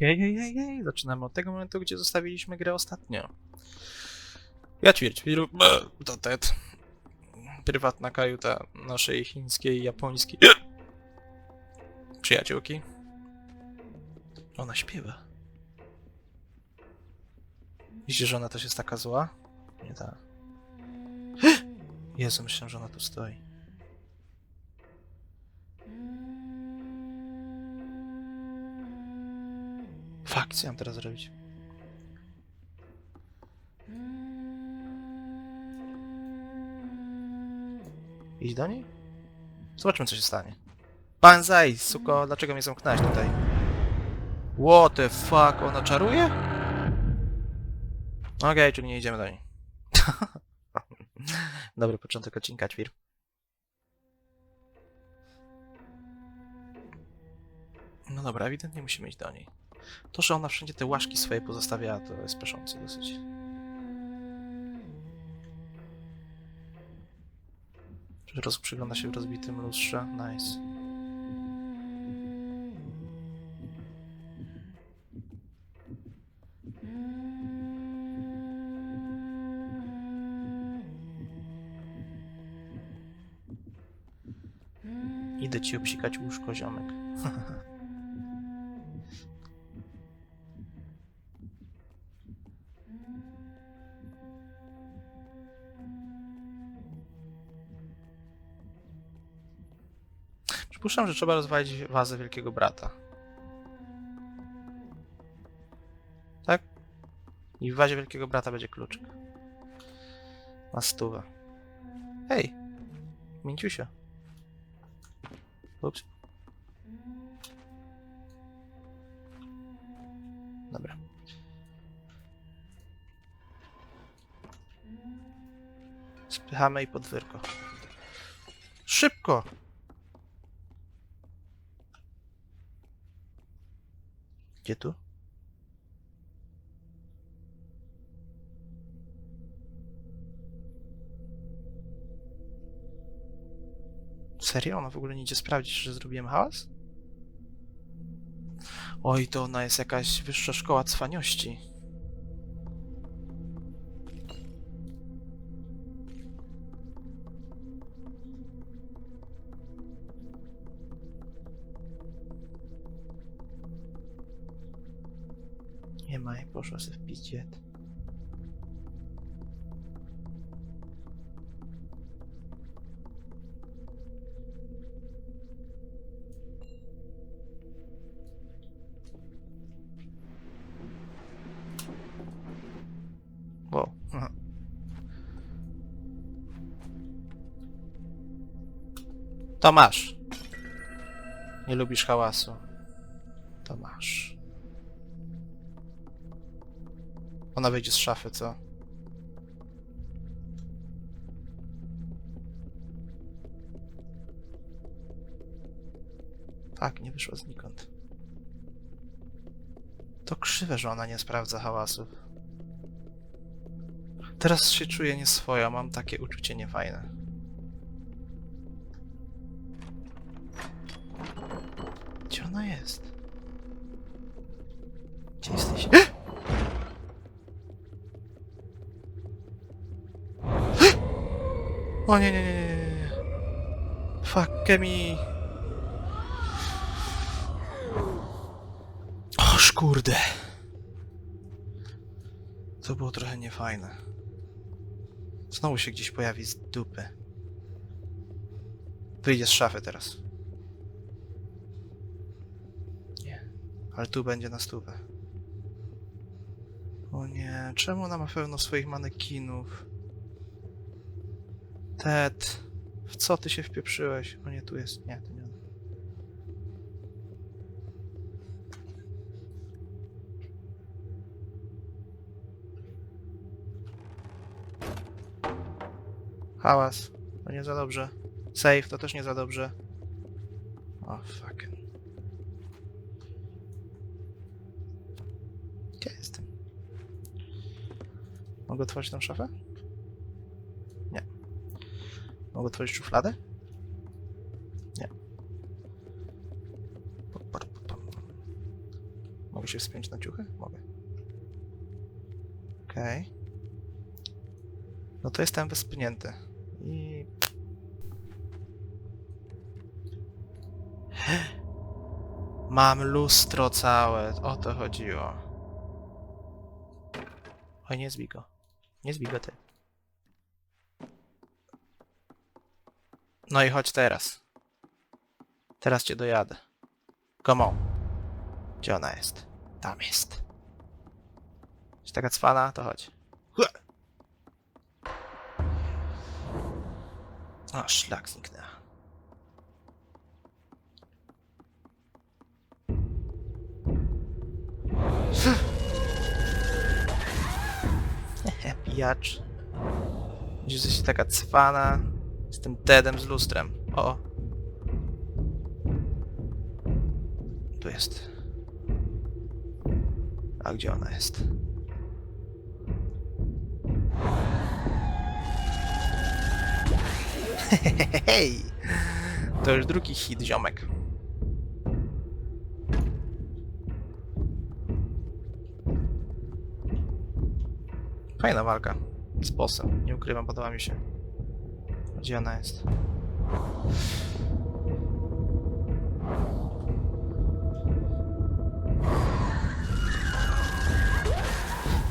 Hej, hej, hej, hej. Zaczynamy od tego momentu, gdzie zostawiliśmy grę ostatnio. Ja ćwierć, to Ted. Prywatna kajuta naszej chińskiej japońskiej przyjaciółki. Ona śpiewa. Widzisz, że ona też jest taka zła? Nie tak. Jezu, myślę, że ona tu stoi. Fakt, co ja mam teraz zrobić? Idź do niej? Zobaczmy, co się stanie. Banzai, suko, dlaczego mnie zamknąłeś tutaj? What the fuck, ona czaruje? Okej, czyli nie idziemy do niej. Dobry początek odcinka, ćwir. No dobra, ewidentnie musimy iść do niej. To, że ona wszędzie te łaszki swoje pozostawiała, to jest peszące dosyć. Roz przygląda się w rozbitym lustrze. Nice. Idę ci obsikać łóżko, ziomek. Przypuszczam, że trzeba rozwalić wazę Wielkiego Brata. Tak? I w wazie Wielkiego Brata będzie kluczyk. Na stówę. Hej! Mięciusia. Ups. Dobra. Spychamy i podwórko. Szybko! Gdzie tu? Serio? Ona w ogóle nie idzie sprawdzić, że zrobiłem hałas? Oj, to ona jest jakaś wyższa szkoła cwaniości. Ma jej, poszła sobie w pizdziet. Wow. aha. To masz. Nie lubisz hałasu. Ona wyjdzie z szafy, co? Tak, nie wyszła znikąd. To krzywe, że ona nie sprawdza hałasów. Teraz się czuję nieswojo, mam takie uczucie niefajne. Gdzie ona jest? Gdzie jesteś? O nie, nie, nie, nie, nie. Fuck me. Oż kurde. To było trochę niefajne. Znowu się gdzieś pojawi z dupy. Wyjdzie z szafy teraz. Nie. Ale tu będzie na stówę. O nie, czemu ona ma pełno swoich manekinów? Ted, w co ty się wpieprzyłeś? O nie, tu jest. Nie, to nie. Hałas. To nie za dobrze. Safe, to też nie za dobrze. O, fuck. Gdzie jestem? Mogę otworzyć tą szafę? Mogę otworzyć szufladę? Nie. Mogę się wspiąć na ciuchy? Mogę. Okej. No to jestem wyspnięty. I... Mam lustro całe, o to chodziło. Oj, nie zbij go. Nie zbij go ty. No i chodź teraz. Teraz cię dojadę. Come on. Gdzie ona jest? Tam jest. Jest taka cwana, to chodź. O, szlak zniknęła. Pijacz. Gdzieś jesteś taka cwana. Z tym Tedem z lustrem. O. Tu jest. A gdzie ona jest? Hej! To już drugi hit, ziomek. Fajna walka. Z bossem. Nie ukrywam, podoba mi się. Gdzie ona jest?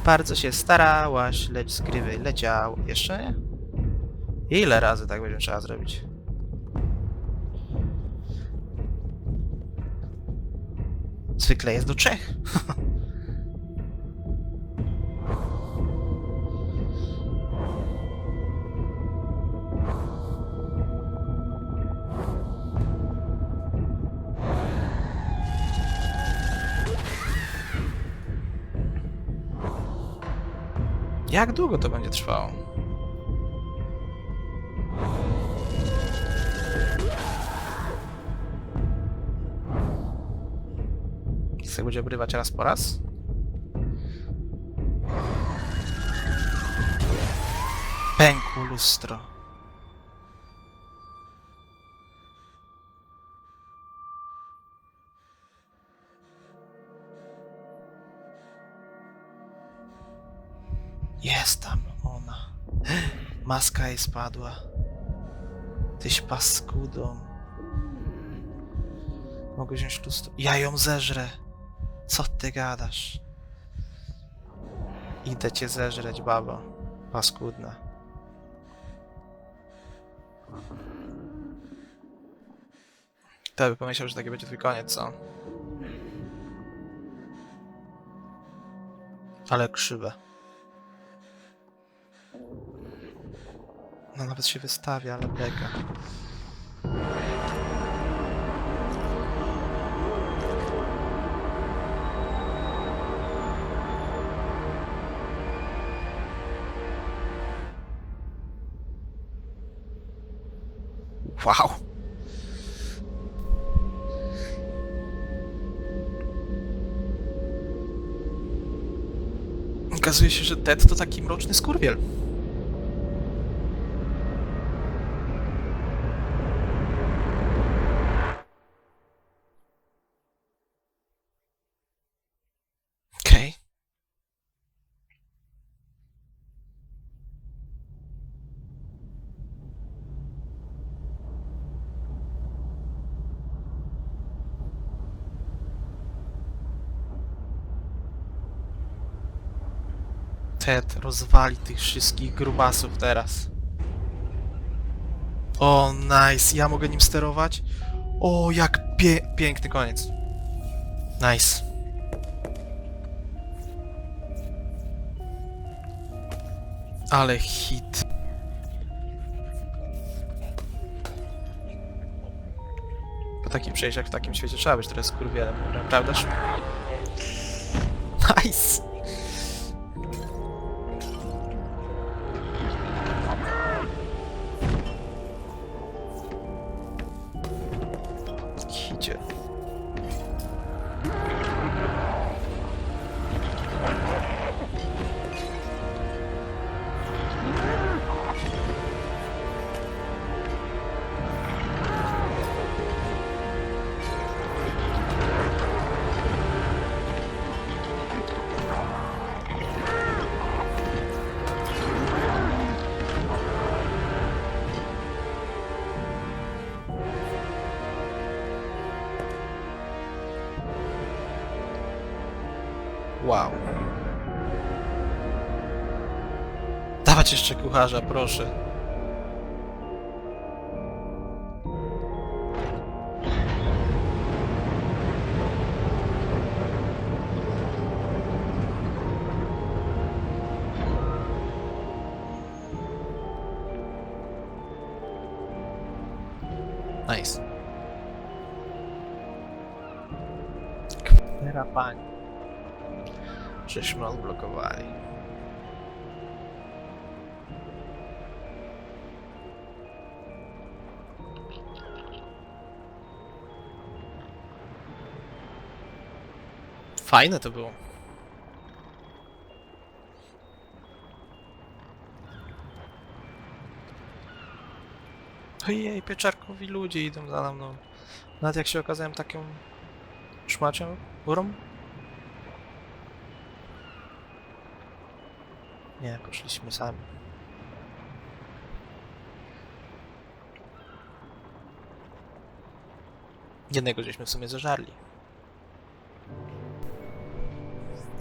Bardzo się starałaś, lecz z gry wyleciał. Jeszcze nie? Ile razy tak będzie trzeba zrobić? Zwykle jest do trzech. Jak długo to będzie trwało? Chcę będzie obrywać raz po raz? Pękło lustro. Maska jej spadła. Tyś paskudą. Mogę wziąć lustro. Ja ją zeżrę. Co ty gadasz? Idę cię zeżreć, babo. Paskudna. Kto by pomyślał, że taki będzie twój koniec, co? Ale krzywe. No nawet się wystawia, ale beka. Wow. Okazuje się, że Ted to taki mroczny skurwiel. Okej. Ted rozwali tych wszystkich grubasów teraz. O, nice. Ja mogę nim sterować? O, jak pie piękny koniec. Nice. Ale hit. Po takich przejściach w takim świecie trzeba być teraz kurwielem, prawdaż? Nice. Wow. Dawać jeszcze kucharza, proszę. Nice. Kwera pani. Żeśmy odblokowali. Fajne to było. Ojej, pieczarkowi ludzie idą za mną. Nawet jak się okazałem taką szmacią górą. Nie, poszliśmy sami. Jednego żeśmy w sumie zażarli.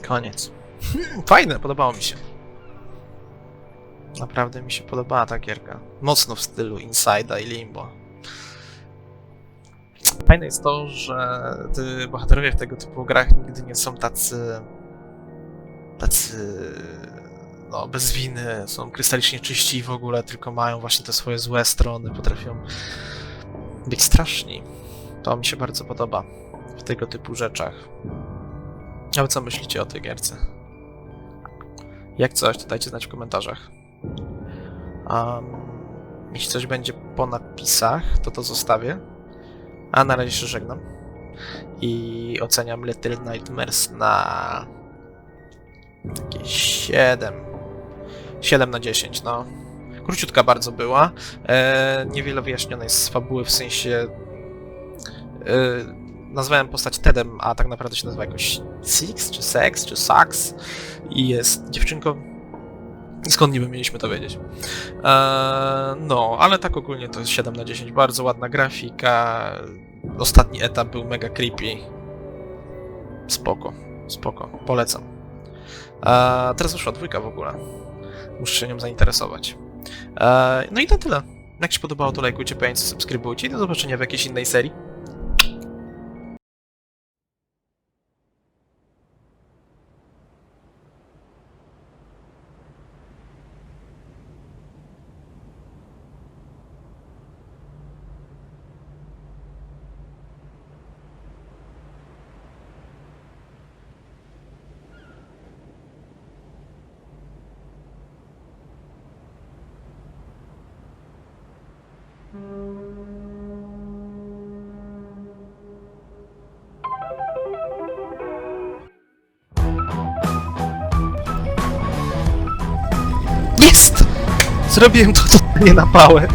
Koniec. Fajne, podobało mi się. Naprawdę mi się podobała ta gierka. Mocno w stylu Inside'a i Limbo. Fajne jest to, że bohaterowie w tego typu grach nigdy nie są tacy. tacy. No, bez winy, są krystalicznie czyści w ogóle, tylko mają właśnie te swoje złe strony, potrafią być straszni. To mi się bardzo podoba w tego typu rzeczach. A wy co myślicie o tej gierce? Jak coś, to dajcie znać w komentarzach. Um, jeśli coś będzie po napisach, to to zostawię. A na razie się żegnam. I oceniam Little Nightmares na takie 7. 7 na 10, no. Króciutka bardzo była. E, niewiele wyjaśnione jest z fabuły, w sensie e, nazwałem postać Tedem, a tak naprawdę się nazywa jakoś Six, czy Sex, czy Sax i jest dziewczynką. Skąd niby mieliśmy to wiedzieć? Eee, no, ale tak ogólnie to jest 7 na 10. Bardzo ładna grafika. Ostatni etap był mega creepy. Spoko, spoko, polecam. Eee, teraz wyszła dwójka w ogóle. Muszę się nią zainteresować. Eee, no i to tyle. Jak się podobało, to lajkujcie, pamiętajcie, subskrybujcie i do zobaczenia w jakiejś innej serii. Zrobiłem to totalnie na pałę.